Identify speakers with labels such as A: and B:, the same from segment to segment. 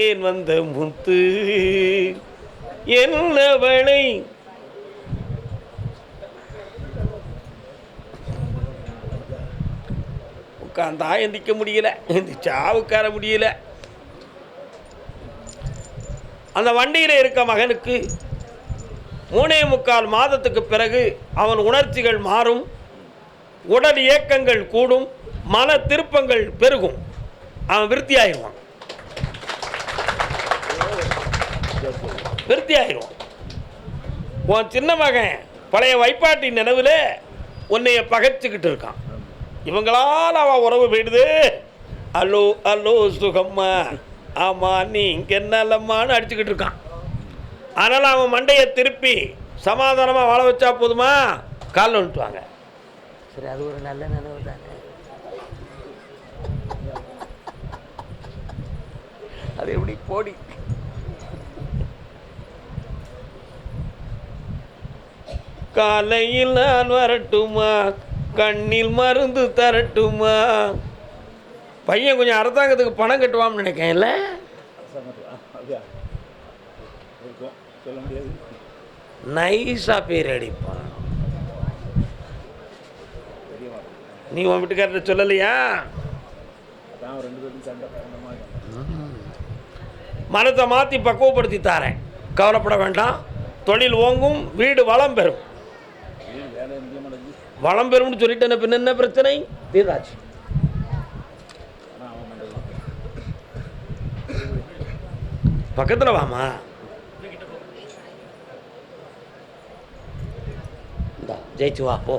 A: ஏன் வந்த முத்து? என்னவளை உட்காந்தா எந்திக்க முடியல எந்திரிச்சா உட்கார முடியல. அந்த வண்டியில் இருக்க மகனுக்கு மூணே முக்கால் மாதத்துக்கு பிறகு அவன் உணர்ச்சிகள் மாறும் உடல் இயக்கங்கள் கூடும் மன திருப்பங்கள் பெருகும். அவன் விருத்தி ஆயிடுவான் விருத்தி ஆயிரும். உன் சின்ன மகன் பழைய வைப்பாட்டி நினைவில் உன்னைய பகைச்சிக்கிட்டு இருக்கான். இவங்களால் அவன் உறவு போயிடுது. அல்லோ அல்லோ சுகம்மா. ஆமாம் நீ இங்கே என்னலம்மான்னு அடிச்சுக்கிட்டு இருக்கான். அதனால் அவன் மண்டையை திருப்பி சமாதானமாக வாழ வச்சா போதுமா? காலில் விட்டுவாங்க
B: சரி அது ஒரு நல்ல நினைவு தானே. அது எப்படி போடி?
A: காலையில் நான் வரட்டுமா? கண்ணில் மருந்து தரட்டுமா? பையன் கொஞ்சம் அரசாங்கத்துக்கு பணம் கட்டுவான்னு நினைக்கேன்ல
C: இருக்கும்
A: நைஸாக பேர் அடிப்பான் நீ உன் வீட்டுக்காரர்கிட்ட சொல்லலையா? மனத்தை மாற்றி பக்குவப்படுத்தி தாரேன். கவலைப்பட வேண்டாம். தொழில் ஓங்கும் வீடு வளம் பெறும்
C: வீடு வேலை எங்கேயும் நடந்து
A: வளம் பெறும்னு சொல்லிட்டு பின்ன என்ன பிரச்சனை? தீர்ந்தாச்சு பக்கத்தில் வாமா. இந்தா ஜெயிச்சு வா போ.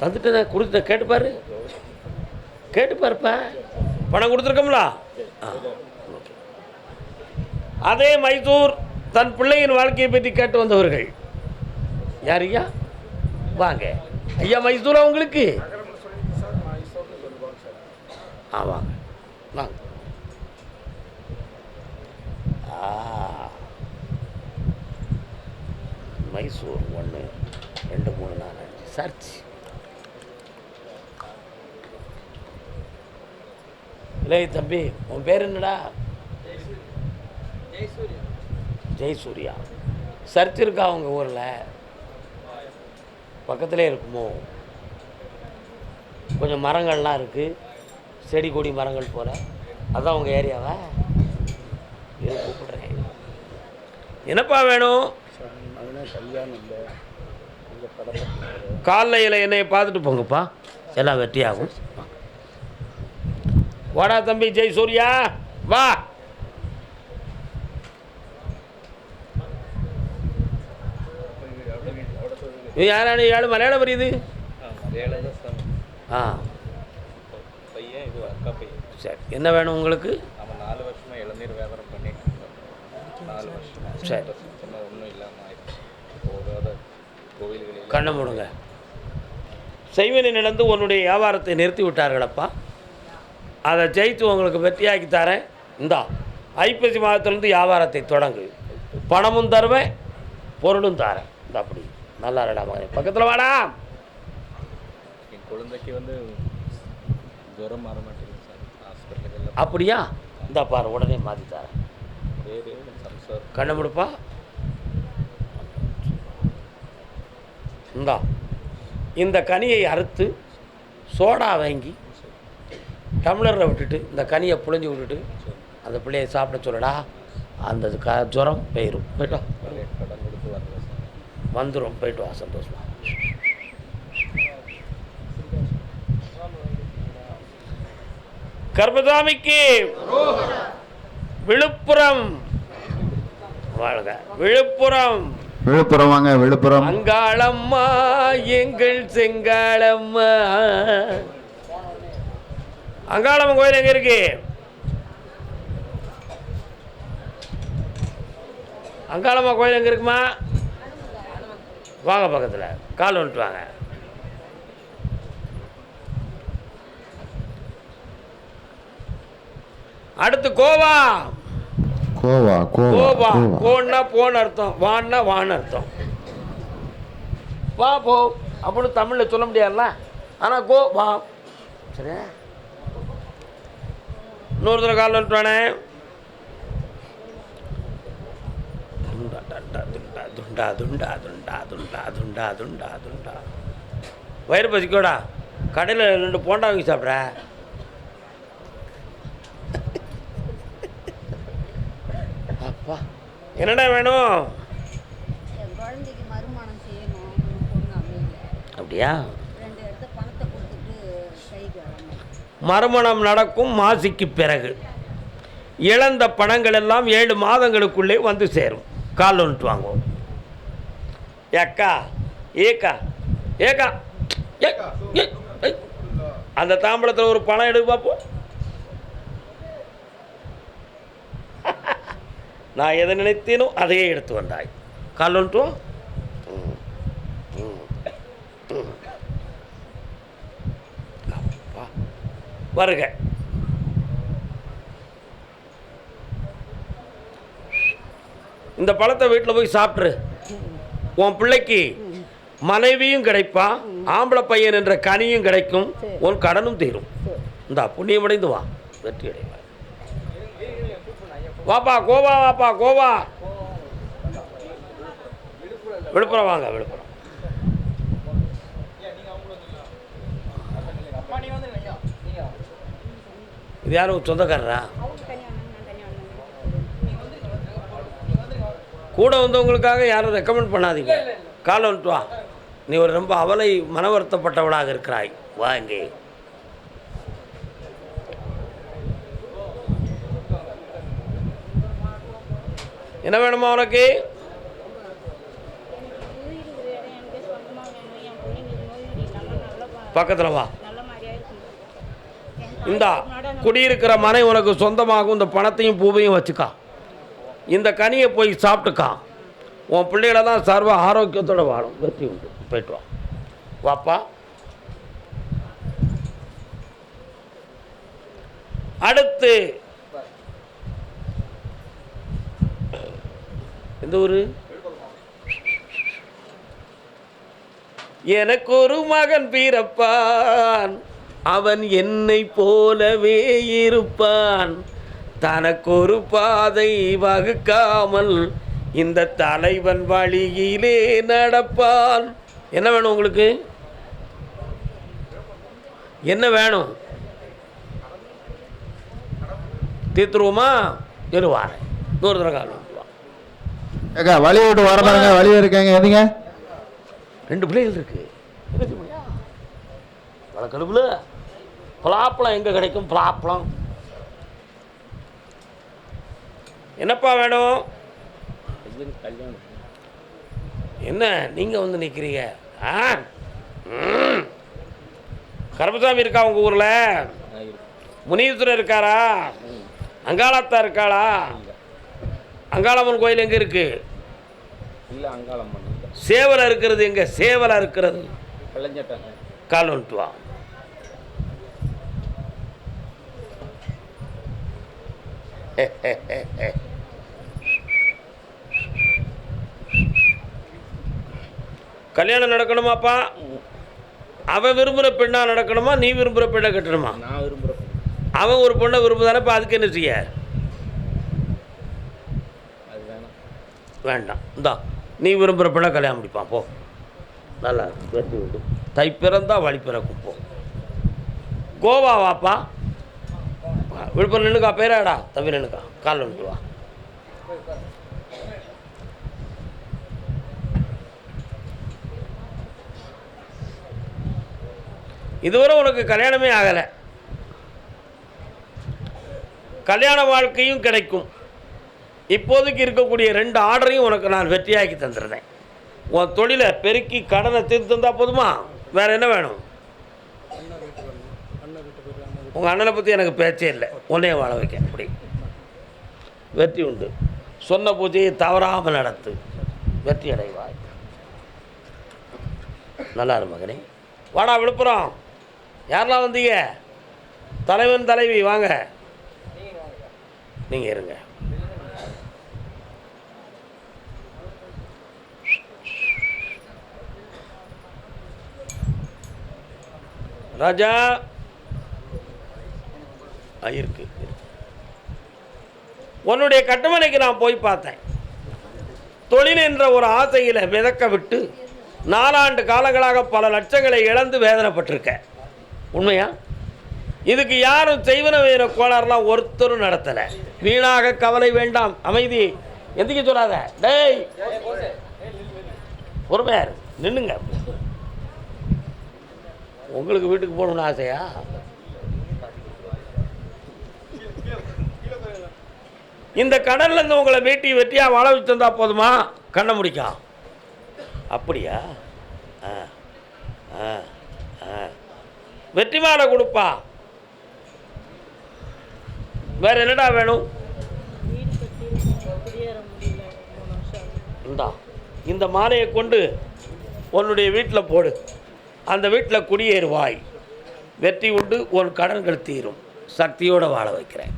A: தந்துட்டு நான் கொடுத்த கேட்டுப்பாரு கேட்டுப்பாருப்பா பணம் கொடுத்துருக்கோம்ல? ஆ அதே மைசூர் தன் பிள்ளையின் வாழ்க்கையை பற்றி கேட்டு வந்தவர்கள். யார் ஐயா? வாங்க. ஐயா மைசூரா உங்களுக்கு? ஆ வாங்க. மைசூர் ஒன்று ரெண்டு மூணு நாலு அஞ்சு. சர்ச். இல்லை தம்பி உன் பேர் என்னடா? ஜெயசூர்யா. சர்ச் இருக்கா உங்க ஊரில்? பக்கத்திலே இருக்குமோ? கொஞ்சம் மரங்கள்லாம் இருக்குது செடி கொடி மரங்கள் போல். அதான் உங்கள் ஏரியாவா? இரு கூப்பிடுறேன். என்னப்பா வேணும்? காலையில் என்னையை பார்த்துட்டு போங்கப்பா. எல்லாம் வெற்றியாகும். வாடா தம்பி ஜெய் சூர்யா. வா. நீ யாரான ஏழு மலையாளம் புரியுது?
C: மலையாளம் தான் சார்
A: ஆ.
C: பையன்
A: சரி என்ன வேணும் உங்களுக்கு?
C: நாலு வருஷமாக இளநீர் வியாபாரம் பண்ணிட்டு நாலு வருஷம்.
A: சரி.
C: ஒன்றும் இல்லாமல் ஆயிடுச்சு. போகாத கோவில்களில்
A: கண்ணை மூடுங்க. செய்வனை நடந்து உன்னுடைய வியாபாரத்தை நிறுத்தி விட்டார்களப்பா. அதை ஜெயித்து உங்களுக்கு வெற்றியாக்கி தரேன். இந்தா ஐப்பசி மாதத்துலேருந்து வியாபாரத்தை தொடங்கு. பணமும் தருவேன் பொருளும் தரேன். இந்த அப்படி. நல்லா இருடா மகனே. பக்கத்தில் வாடா.
C: என் குழந்தைக்கு வந்து ஜுரம் மாற மாட்டேங்குது சார். ஹாஸ்பிட்டலுக்கு
A: அப்படியா? இந்த பாரு உடனே மாற்றி தரேன்.
C: பேர்
A: கண்ணை முடுப்பா. இந்தா இந்த கனியை அறுத்து சோடா வாங்கி டம்ளரில் விட்டுட்டு இந்த கனியை புழிஞ்சு விட்டுட்டு அந்த பிள்ளையை சாப்பிட சொல்லடா. அந்த க ஜுரம் போயிடும் போயிட்டு வா
C: நிறைய கடன் கொடுத்து வரல சார்
A: வந்துடும் போயிட்டு வா சந்தோஷமா கர்மசாமிக்கு விழுப்புரம். வாழ்க. விழுப்புரம்.
D: விழுப்புரம் வாங்க விழுப்புரம்.
A: அங்காளம்மா எங்கள் செங்காளம்மா. அங்காளம்மன் கோயில் எங்க இருக்கு? அங்காளம்மா கோயில் எங்க இருக்குமா? வாங்க பக்கத்தில். கால் வந்துட்டு வாங்க. அடுத்து கோவா.
D: கோவா கோவா
A: கோன்னா போன அர்த்தம் வான்னா வான்னு அர்த்தம். வா போ. அப்படின்னு தமிழில் சொல்ல முடியாதுல்ல? ஆனால் கோ வா. சரியா? இன்னொரு தடவை கால் வந்துட்டானே துண்டா துண்டா துண்டா துண்டா துண்டா துண்டா துண்டா துண்டா துண்டா. வயிறு பசிக்கோடா கடையில் ரெண்டு போண்டா வாங்கி சாப்பிட்ற? அப்பா. என்னடா வேணும்? அப்படியா? மறுமணம் நடக்கும் மாசிக்கு பிறகு. இழந்த பணங்கள் எல்லாம் ஏழு மாதங்களுக்குள்ளே வந்து சேரும். கால் ஒன்று வாங்குவோம் ஏக்கா ஏக்கா ஏக்கா ஏ, அந்த தாம்பளத்தில் ஒரு பணம் எடுக்க பார்ப்போம் நான் எதை நினைத்தேனோ அதையே எடுத்து வந்தாய். கால் ஒன்று வருக. இந்த பழத்தை வீட்டில் போய் சாப்பிட்ரு உன் பிள்ளைக்கு மனைவியும் கிடைப்பா ஆம்பளை பையன் என்ற கனியும் கிடைக்கும் உன் கடனும் தீரும். இந்த புண்ணியம் அடைந்து வா. வெற்றி அடைவா வாப்பா கோவா வாப்பா கோவா. விழுப்புரம் வாங்க விழுப்புரம். இது யாரும் சொந்தக்காரரா? கூட வந்தவங்களுக்காக யாரும் ரெக்கமெண்ட் பண்ணாதீங்க. கால் வந்துட்டு வா நீ ஒரு ரொம்ப அவலை மன வருத்தப்பட்டவளாக இருக்கிறாய். வா இங்கே. என்ன வேணுமா உனக்கு? பக்கத்தில் வா. இந்தா குடியிருக்கிற மனை உனக்கு சொந்தமாகும். இந்த பணத்தையும் பூவையும் வச்சுக்கா. இந்த கனியை போய் சாப்பிட்டுக்கா. உன் பிள்ளைகளெல்லாம் சர்வ ஆரோக்கியத்தோட வாழும். வெற்றி உண்டு. போயிட்டு வா. வாப்பா. அடுத்து. எந்த ஊர்? எனக்கு ஒரு மகன் பிறப்பான். அவன் என்னை போலவே இருப்பான். தனக்கொரு பாதை வகுக்காமல் இந்த தலைவன் வழியிலே நடப்பான். என்ன வேணும் உங்களுக்கு? என்ன வேணும்? தீர்த்துருவோமா? இருவார் நூறு தடவை.
D: ஏக்கா வழி விட்டு வர பாருங்க வழி இருக்காங்க எதுங்க?
A: ரெண்டு பிள்ளைகள் இருக்கு. முடியும் வழக்கெடுப்புல? பலாப்பழம் எங்கே கிடைக்கும்? பலாப்பழம். என்னப்பா வேணும்? என்ன நீங்கள் வந்து நிற்கிறீங்க ஆ? ம். கருப்பசாமி இருக்கா உங்கள் ஊரில்? முனீஸ்வரர் இருக்காரா? அங்காளத்தா இருக்காளா? அங்காளம்மன் கோயில் எங்கே இருக்குது
C: இல்லை அங்காளம் பண்ணி
A: சேவலை இருக்கிறது எங்கே? சேவலை இருக்கிறது. கால் வந்துட்டு வா. கல்யாணம் நடக்கணுமாப்பா? அவன் விரும்புகிற பெண்ணா நடக்கணுமா? நீ விரும்புகிற பெண்ணை கட்டணுமா?
C: நான் விரும்புகிறேன்
A: அவன் ஒரு பொண்ணை விரும்புதானே இப்போ அதுக்கு என்ன செய்ய? வேண்டாம். இந்தா நீ விரும்புகிற பிள்ளை கல்யாணம் முடிப்பான். போ. நல்லா வெற்றி உண்டு தை பிறந்தா வழி பிறக்கும் போ. கோவா வாப்பா. வா, விழுப்புரம் நின்றுக்கா பேராடா தம்பி நின்றுக்கா கால் நின்றுவா வா. இதுவரை உனக்கு கல்யாணமே ஆகலை. கல்யாண வாழ்க்கையும் கிடைக்கும். இப்போதைக்கு இருக்கக்கூடிய ரெண்டு ஆர்டரையும் உனக்கு நான் வெற்றியாக்கி தந்துடுறேன். உன் தொழிலை பெருக்கி கடனை தீர்த்து தந்தால் போதுமா? வேறு என்ன வேணும்? உங்கள் அண்ணனை பற்றி எனக்கு பேச்சே இல்லை. உன்னைய வாழ வைக்க அப்படி வெற்றி உண்டு. சொன்ன பூஜையை தவறாமல் நடத்து. வெற்றி அடைவாய். நல்லா இரு மகனே. வாடா விழுப்புரம். யாரெல்லாம் வந்தீங்க? தலைவன் தலைவி வாங்க. நீங்கள் இருங்க. ராஜா. இருக்கு உன்னுடைய கட்டுமனைக்கு நான் போய் பார்த்தேன். தொழில் என்ற ஒரு ஆசையில் மிதக்க விட்டு நாலாண்டு காலங்களாக பல லட்சங்களை இழந்து வேதனைப்பட்டிருக்க உண்மையா? இதுக்கு யாரும் செய்வன வேற கோளாறுலாம் ஒருத்தரும் நடத்தலை. வீணாக கவலை வேண்டாம். அமைதி. எதுக்கு சொல்லாத. டேய். பொறுமையாரு நின்னுங்க உங்களுக்கு வீட்டுக்கு போகணும்னு ஆசையா? இந்த கடல்லேருந்து உங்களை வேட்டி வெட்டியாக வாழ வச்சிருந்தா போதுமா? கண்ணை முடிக்கும் அப்படியா? ஆ ஆ ஆ. வெற்றி மாலை கொடுப்பா. வேற என்னடா வேணும்? இந்தா இந்த மாலையை கொண்டு உன்னுடைய வீட்டில் போடு. அந்த வீட்டில் குடியேறுவாய். வெற்றி உண்டு உன் கடன்கள் தீரும். சக்தியோடு வாழ வைக்கிறேன்.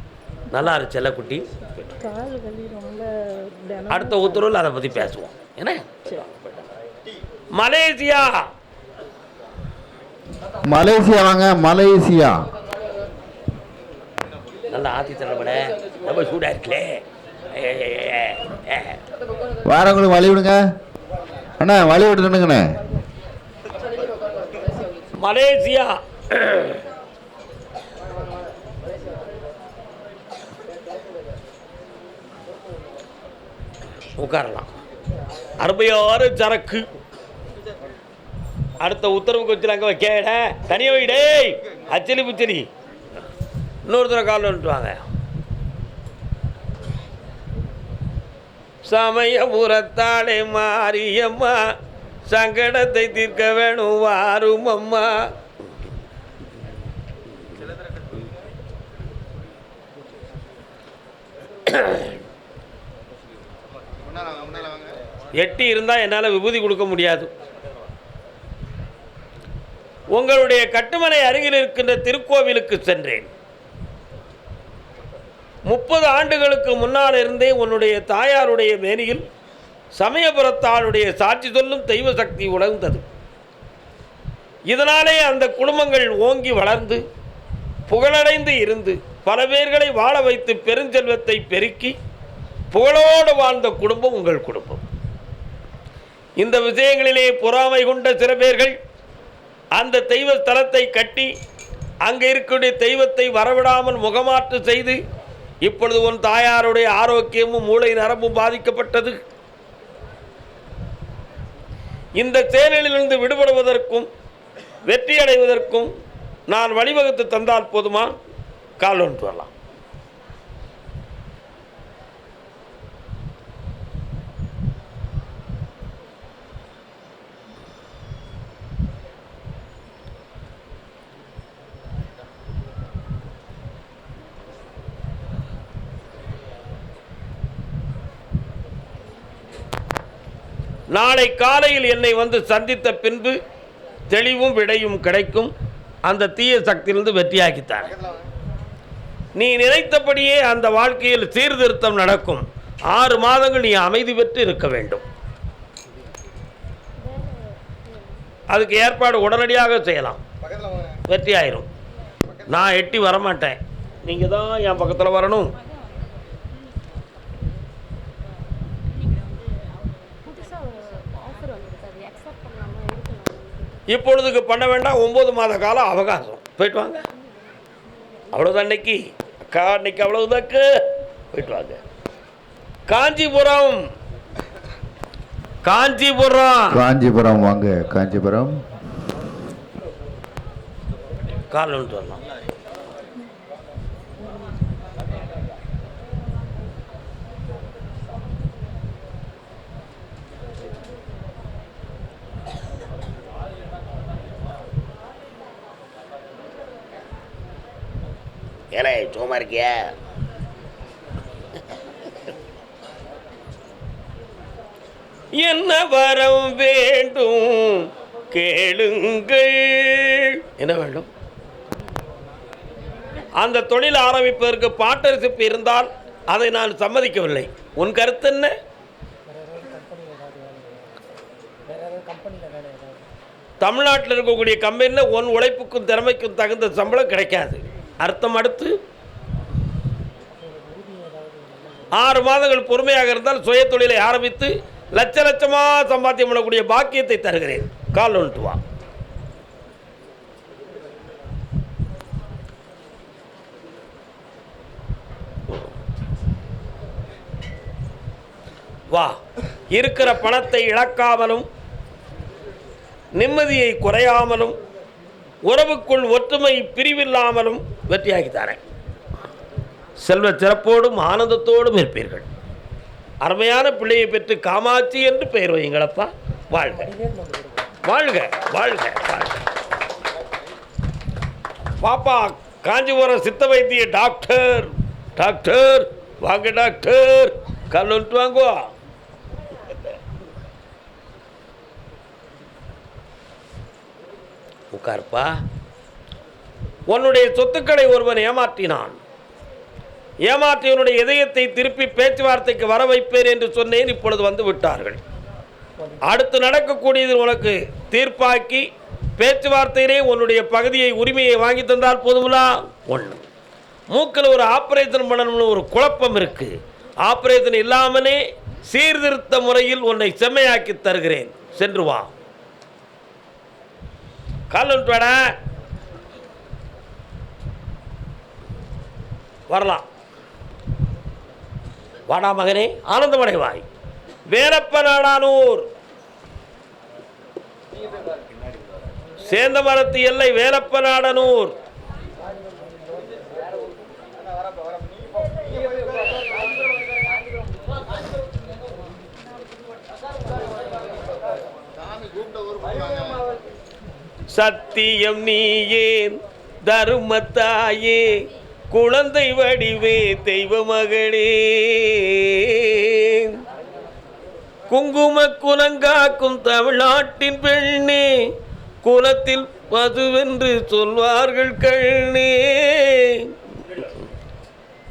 A: நல்லா இரு செல்லக்குட்டி
E: கால் வலி ரொம்ப தினம்
A: அடுத்த உத்தரவில் அதை பற்றி பேசுவோம். என்ன? மலேசியா.
D: மலேசியா வாங்க மலேசியா.
A: நல்லா ஆத்தி தரப்பட ரொம்ப சூடாக இருக்கலே ஏ, ஏ, ஏ, ஏ.
D: வாரவங்களுக்கு வழி விடுங்க. அண்ணா வழி விட்டு நின்னுங்கண்ணே
A: மலேசியா. உட்காரலாம். அருமையான சரக்கு. அடுத்த உத்தரவுக்கு வச்சுருங்க கேட தனியாக வைடே அச்சலி புச்சலி. இன்னொருத்தர காலில் வந்துட்டு சமயபுரத்தாளே மாரியம்மா சங்கடத்தை தீர்க்க வேணும் வாரும் அம்மா எட்டி இருந்தால் என்னால் விபூதி கொடுக்க முடியாது. உங்களுடைய கட்டுமனை அருகில் இருக்கின்ற திருக்கோவிலுக்கு சென்றேன். முப்பது ஆண்டுகளுக்கு முன்னால் இருந்தே உன்னுடைய தாயாருடைய மேனியில் சமயபுரத்தாளுடைய சாட்சி சொல்லும் தெய்வ சக்தி உணர்ந்தது. இதனாலே அந்த குடும்பங்கள் ஓங்கி வளர்ந்து புகழடைந்து இருந்து பல பேர்களை வாழ வைத்து பெருஞ்செல்வத்தை பெருக்கி புகழோடு வாழ்ந்த குடும்பம் உங்கள் குடும்பம். இந்த விஷயங்களிலே பொறாமை கொண்ட சில பேர்கள் அந்த தெய்வ ஸ்தலத்தை கட்டி அங்கே இருக்கக்கூடிய தெய்வத்தை வரவிடாமல் முகமாற்று செய்து இப்பொழுது உன் தாயாருடைய ஆரோக்கியமும் மூளை நரம்பும் பாதிக்கப்பட்டது. இந்த செயலிலிருந்து விடுபடுவதற்கும் வெற்றி அடைவதற்கும் நான் வழிவகுத்து தந்தால் போதுமா? கால் ஒன்று வரலாம். நாளை காலையில் என்னை வந்து சந்தித்த பின்பு தெளிவும் விடையும் கிடைக்கும். அந்த தீய சக்தியிலிருந்து வெற்றியாக்கித்தார். நீ நினைத்தபடியே அந்த வாழ்க்கையில் சீர்திருத்தம் நடக்கும். ஆறு மாதங்கள் நீ அமைதி பெற்று இருக்க வேண்டும். அதுக்கு ஏற்பாடு உடனடியாக செய்யலாம். வெற்றி ஆயிரும் நான் எட்டி வரமாட்டேன். நீங்கள் தான் என் பக்கத்தில் வரணும். இப்பொழுதுக்கு பண்ண வேண்டாம் ஒம்பது மாத காலம் அவகாசம். போயிட்டு வாங்க. அவ்வளோதான் இன்னைக்கு. அக்கா இன்னைக்கு அவ்வளவுதாக்கு. போயிட்டு வாங்க. காஞ்சிபுரம். காஞ்சிபுரம்.
D: காஞ்சிபுரம் வாங்க காஞ்சிபுரம்.
A: கால் வந்துட்டு வரலாம். ஏலே சும்மா இருக்கியா? என்ன வரம் வேண்டும்? கேளுங்கள். என்ன வேண்டும்? அந்த தொழில் ஆரம்பிப்பதற்கு பாட்டரசிப்பு இருந்தால் அதை நான் சம்மதிக்கவில்லை. உன் கருத்து என்ன? தமிழ்நாட்டில் இருக்கக்கூடிய கம்பெனியில் உன் உழைப்புக்கும் திறமைக்கும் தகுந்த சம்பளம் கிடைக்காது. அர்த்தம் அடுத்து ஆறு மாதங்கள் பொறுமையாக இருந்தால் சுய தொழிலை ஆரம்பித்து லட்ச லட்சமாக சம்பாத்தியம் பண்ணக்கூடிய பாக்கியத்தை தருகிறேன். கால் ஒன்று வா. வா. இருக்கிற பணத்தை இழக்காமலும் நிம்மதியை குறையாமலும் உறவுக்குள் ஒற்றுமை பிரிவில்லாமலும் வெற்றியாக்கி தரேன். செல்வ சிறப்போடும் ஆனந்தத்தோடும் இருப்பீர்கள். அருமையான பிள்ளையை பெற்று காமாட்சி என்று பெயர் வையுங்களப்பா. வாழ்க. வாழ்க வாழ்க வாழ்க. பாப்பா காஞ்சிபுரம் சித்த வைத்திய டாக்டர் டாக்டர் வாங்க டாக்டர். கல் வந்துட்டு வாங்குவா உட்காருப்பா. உன்னுடைய சொத்துக்களை ஒருவன் ஏமாற்றினான். ஏமாற்றியவனுடைய இதயத்தை திருப்பி பேச்சுவார்த்தைக்கு வர வைப்பேன் என்று சொன்னேன் இப்பொழுது வந்து விட்டார்கள். அடுத்து நடக்கக்கூடியது உனக்கு தீர்ப்பாக்கி பேச்சுவார்த்தையிலே உன்னுடைய பகுதியை உரிமையை வாங்கி தந்தால் போதுங்களா ஒன்று மூக்கில் ஒரு ஆப்ரேஷன் பண்ணணும்னு ஒரு குழப்பம் இருக்குது ஆப்ரேஷன் இல்லாமலே சீர்திருத்த முறையில் உன்னை செம்மையாக்கி தருகிறேன். சென்று வா. கால் வந்துட்டு வாடா வரலாம். வாடா மகனே ஆனந்தமடைவாய். வேலப்ப நாடானூர் சேந்தமரத்து எல்லை வேலப்ப நாடனூர் சத்தியம் நீயேன் தருமத்தாயே. குழந்தை வடிவே தெய்வ மகளே குங்கும குலங்காக்கும் தமிழ்நாட்டின் பெண்ணே குலத்தில் மதுவென்று சொல்வார்கள் கண்ணே.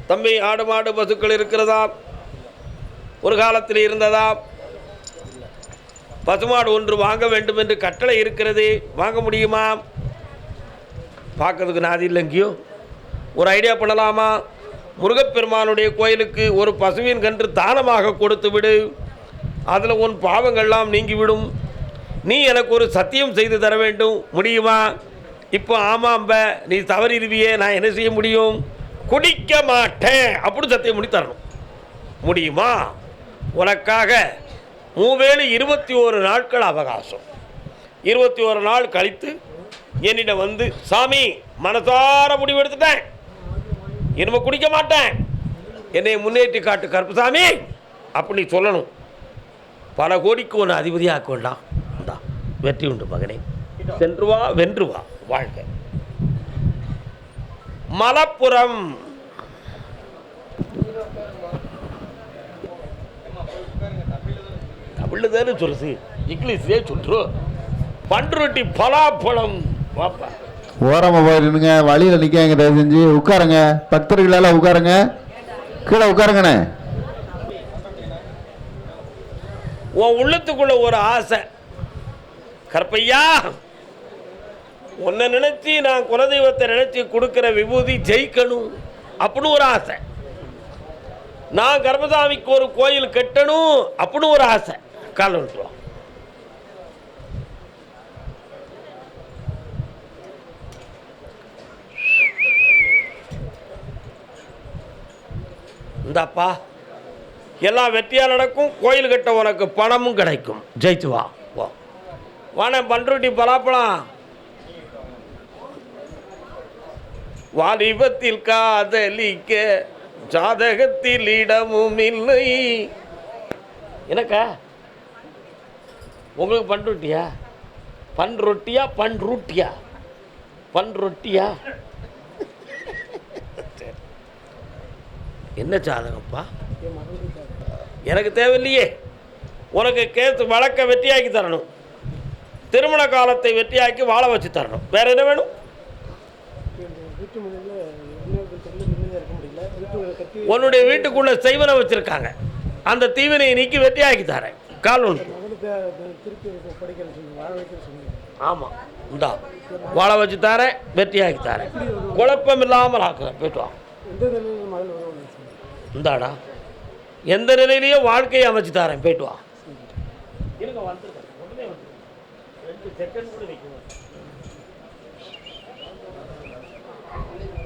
A: தம்பி ஆடு மாடு பசுக்கள் இருக்கிறதா? ஒரு காலத்தில் இருந்ததா? பசுமாடு ஒன்று வாங்க வேண்டும் என்று கட்டளை இருக்கிறது. வாங்க முடியுமா? பார்க்கறதுக்கு நாதி இல்லை எங்கேயோ ஒரு ஐடியா பண்ணலாமா? முருகப்பெருமானுடைய கோயிலுக்கு ஒரு பசுவின் கன்று தானமாக கொடுத்து விடு. அதில் உன் பாவங்கள்லாம் நீங்கிவிடும் நீ எனக்கு ஒரு சத்தியம் செய்து தர வேண்டும். முடியுமா? இப்போ ஆமாம்ப நீ தவறிடுவியே நான் என்ன செய்ய முடியும்? குடிக்க மாட்டேன். அப்படி சத்தியம் பண்ணி தரணும். முடியுமா? உனக்காக மூவேலு இருபத்தி ஓரு நாட்கள் அவகாசம். இருபத்தி ஒரு நாள் கழித்து என்னிடம் வந்து சாமி மனசார முடிவு எடுத்துட்டேன் இனிமே குடிக்க மாட்டேன். என்னை முன்னேற்றி காட்டு கருப்புசாமி. அப்படி சொல்லணும். பல கோடிக்கு ஒன்று அதிபதியாக்க வேண்டாம் தான் வெற்றி உண்டு மகனே. சென்று வா வென்று வா வாழ்க்கை மலப்புறம் தமிழில் தானே சொல்லுது. இங்கிலீஷ்லேயே சொல்லிட்டு பன்ருட்டி பலாப்பழம். வாப்பா.
D: ஓரமாக போயிருந்துங்க வழியில் நிற்காங்க தயவு செஞ்சு. உட்காருங்க. பக்தர்களெல்லாம் உட்காருங்க. கீழே உட்காருங்கண்ணே.
A: உன் உள்ளத்துக்குள்ள ஒரு ஆசை. கற்பையா உன்னை நினைத்து நான் குலதெய்வத்தை நினைத்து கொடுக்குற விபூதி ஜெயிக்கணும் அப்படின்னு ஒரு ஆசை. நான் கர்மசாமிக்கு ஒரு கோயில் கட்டணும் அப்படின்னு ஒரு ஆசை. காலம் விட்டுருவோம் இந்தாப்பா எல்லாம் வெற்றியாக நடக்கும் கோயில் கட்ட உனக்கு பணமும் கிடைக்கும். ஜெயிச்சு வா. வா. வாணே பண்ருட்டி பலாப்பழம். வாலிபத்தில் காதலிக்க ஜாதகத்தில் இடமும் இல்லை. எனக்கா உங்களுக்கு பண்ருட்டியா? பன் ரொட்டியா பன் ரூட்டியா பன் ரொட்டியா என்ன ஜாதகம்ப்பா எனக்கு தேவையில்லையே. உனக்கு கேத்து வழக்கை வெற்றியாக்கி தரணும். திருமண காலத்தை வெற்றியாக்கி வாழ வச்சு தரணும். வேற என்ன வேணும்? உன்னுடைய வீட்டுக்குள்ள செய்வனை வச்சிருக்காங்க. அந்த தீவினையை நீக்கி வெற்றியாக்கி தரேன். கால் ஒன்று. ஆமாம் இந்தா. வாழ வச்சு தரேன் வெற்றியாக்கி தரேன். குழப்பம் இல்லாமல் ஆக்குறேன். போயிட்டு வா. இந்தாடா. எந்த நிலையிலையும் வாழ்க்கையை அமைச்சு தரேன். போயிட்டு வா.